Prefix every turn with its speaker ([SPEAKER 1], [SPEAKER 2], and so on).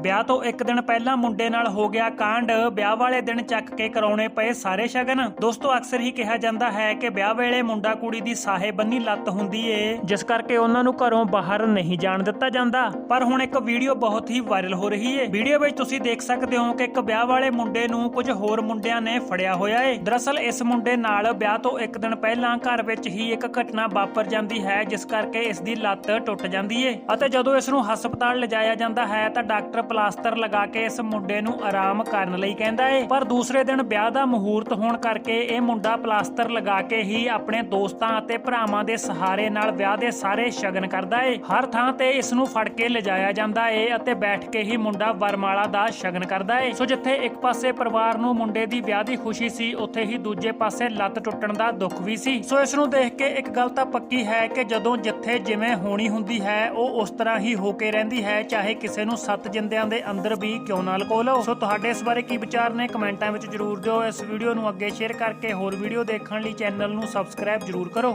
[SPEAKER 1] ਵਿਆਹ ਤੋਂ ਇੱਕ ਦਿਨ ਪਹਿਲਾਂ ਮੁੰਡੇ ਨਾਲ ਹੋ ਗਿਆ ਕਾਂਡ। ਵਿਆਹ ਵਾਲੇ ਦਿਨ ਚੱਕ ਕੇ ਕਰਾਉਣੇ ਪਏ ਸਾਰੇ ਸ਼ਗਨ। ਦੋਸਤੋ, ਅਕਸਰ ਹੀ ਕਿਹਾ ਜਾਂਦਾ ਹੈ ਕਿ ਵਿਆਹ ਵੇਲੇ ਮੁੰਡਾ ਕੁੜੀ ਦੀ ਸਾਹੇ ਬੰਨੀ ਲੱਤ ਹੁੰਦੀ ਏ, ਜਿਸ ਕਰਕੇ ਉਹਨਾਂ ਨੂੰ ਘਰੋਂ ਬਾਹਰ ਨਹੀਂ ਜਾਣ ਦਿੱਤਾ ਜਾਂਦਾ। ਪਰ ਹੁਣ ਇੱਕ ਵੀਡੀਓ ਬਹੁਤ ਹੀ ਵਾਇਰਲ ਹੋ ਰਹੀ ਏ। ਵੀਡੀਓ ਵਿੱਚ ਤੁਸੀਂ ਦੇਖ ਸਕਦੇ ਹੋ ਕਿ ਇੱਕ ਵਿਆਹ ਵਾਲੇ ਮੁੰਡੇ ਨੂੰ ਕੁਝ ਹੋਰ ਮੁੰਡਿਆਂ ਨੇ ਫੜਿਆ ਹੋਇਆ ਏ। ਦਰਅਸਲ, ਇਸ ਮੁੰਡੇ ਨਾਲ ਵਿਆਹ ਤੋਂ ਇੱਕ ਦਿਨ ਪਹਿਲਾਂ ਘਰ ਵਿੱਚ ਹੀ ਇੱਕ ਘਟਨਾ ਵਾਪਰ ਜਾਂਦੀ ਹੈ, ਜਿਸ ਕਰਕੇ ਇਸ ਦੀ ਲੱਤ ਟੁੱਟ ਜਾਂਦੀ ਏ। ਅਤੇ ਜਦੋਂ ਇਸ ਨੂੰ ਹਸਪਤਾਲ ਲਿਜਾਇਆ ਜਾਂਦਾ ਹੈ, ਤਾਂ ਡਾਕਟਰ ਪਲਾਸਟਰ ਲਗਾ ਕੇ ਇਸ ਮੁੰਡੇ ਨੂੰ ਆਰਾਮ ਕਰਨ ਲਈ ਕਹਿੰਦਾ ਏ। ਪਰ ਦੂਸਰੇ ਦਿਨ ਵਿਆਹ ਦਾ ਮਹੂਰਤ ਹੋਣ ਕਰਕੇ ਇਹ ਮੁੰਡਾ ਪਲਾਸਟਰ ਲਗਾ ਕੇ ਹੀ ਆਪਣੇ ਦੋਸਤਾਂ ਅਤੇ ਭਰਾਵਾਂ ਦੇ ਸਹਾਰੇ ਨਾਲ ਵਿਆਹ ਦੇ ਸਾਰੇ ਸ਼ਗਨ ਕਰਦਾ ਏ। ਹਰ ਥਾਂ ਤੇ ਇਸ ਨੂੰ ਫੜ ਕੇ ਲਿਜਾਇਆ ਜਾਂਦਾ ਏ ਅਤੇ ਬੈਠ ਕੇ ਹੀ ਮੁੰਡਾ ਵਰਮਾਲਾ ਦਾ ਸ਼ਗਨ ਕਰਦਾ ਏ। ਸੋ ਜਿੱਥੇ ਇੱਕ ਪਾਸੇ ਪਰਿਵਾਰ ਨੂੰ ਮੁੰਡੇ ਦੀ ਵਿਆਹ ਦੀ ਖੁਸ਼ੀ ਸੀ, ਉੱਥੇ ਹੀ ਦੂਜੇ ਪਾਸੇ ਲੱਤ ਟੁੱਟਣ ਦਾ ਦੁੱਖ ਵੀ ਸੀ। ਸੋ ਇਸ ਨੂੰ ਦੇਖ ਕੇ ਇੱਕ ਗੱਲ ਤਾਂ ਪੱਕੀ ਹੈ ਕਿ ਜਦੋਂ ਜਿੱਥੇ ਜਿਵੇਂ ਹੋਣੀ ਹੁੰਦੀ ਹੈ, ਉਹ ਉਸ ਤਰ੍ਹਾਂ ਹੀ ਹੋ ਕੇ ਰਹਿੰਦੀ ਹੈ, ਚਾਹੇ ਕਿਸੇ ਨੂੰ ਸੱਤ ਜਿੰਦੇ ਜਿੰਦਿਆਂ ਦੇ ਅੰਦਰ ਵੀ ਕਿਉਂ ਨਾ ਲਕੋ ਲਓ ਸੋ ਤੁਹਾਡੇ ਇਸ ਬਾਰੇ ਕੀ ਵਿਚਾਰ ਨੇ ਕਮੈਂਟਾਂ ਵਿੱਚ ਜਰੂਰ ਦਿਓ। ਇਸ ਵੀਡੀਓ ਨੂੰ ਅੱਗੇ ਸ਼ੇਅਰ ਕਰਕੇ ਹੋਰ ਵੀਡੀਓ ਦੇਖਣ ਲਈ ਚੈਨਲ ਨੂੰ ਸਬਸਕ੍ਰਾਈਬ ਜਰੂਰ ਕਰੋ।